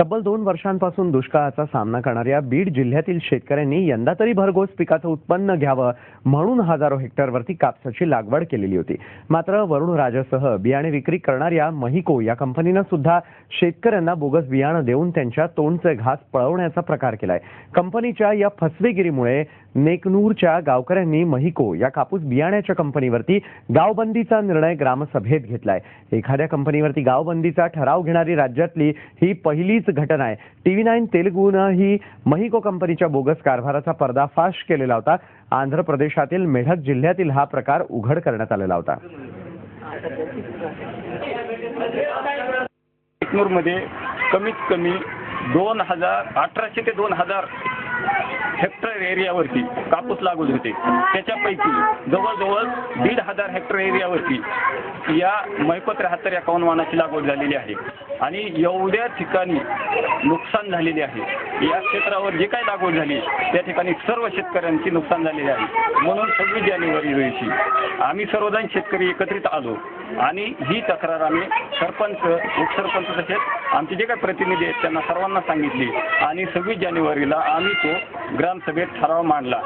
तब्बल दोन वर्षांपासून दुष्काळाचा सामना करणाऱ्या बीड जिल्ह्यातील शेतकऱ्यांनी यंदा तरी भरघोस पिकाचं उत्पन्न घ्यावं म्हणून हजारो हेक्टरवरती कापसाची लागवड केलेली होती. मात्र वरुण राजासह बियाणे विक्री करणाऱ्या महिको या कंपनीनं सुद्धा शेतकऱ्यांना बोगस बियाणं देऊन त्यांच्या तोंडचे घास पळवण्याचा प्रकार केलाय. कंपनीच्या या फसवेगिरीमुळे नेकनूरच्या गावकऱ्यांनी महिको या कापूस बियाण्याच्या कंपनीवरती गावबंदीचा निर्णय ग्रामसभेत घेतलाय. एखाद्या कंपनीवरती गावबंदीचा ठराव घेणारी राज्यातली ही पहिलीच घटना आहे. टीव्ही नाईन तेलुगूनं ही महिको कंपनीच्या बोगस कारभाराचा पर्दाफाश केलेला होता. आंध्र प्रदेशातील मेढक जिल्ह्यातील हा प्रकार उघड करण्यात आलेला होता. मध्ये कमीत कमी दोन हजार अठराशे ते दोन हजार हेक्टर एरियावरती कापूस लागवड होते त्याच्यापैकी जवळजवळ दीड हजार हेक्टर एरियावरती या मैपत त्र्याहत्तर या कौनवानाची लागवड झालेली आहे. आणि एवढ्या ठिकाणी नुकसान झालेले आहे. या क्षेत्रावर जे काही लागवड झाली त्या ठिकाणी सर्व शेतकऱ्यांची नुकसान झालेले आहे. म्हणून सव्वीस जानेवारी रोजी आम्ही सर्वजण शेतकरी एकत्रित आलो. आणि ही तक्रार आम्ही सरपंच उपसरपंच तसेच आमचे जे काही प्रतिनिधी आहेत त्यांना सर्वांना सांगितली. आणि सव्वीस जानेवारीला आम्ही तो ग्रामसभेत ठराव मांडला.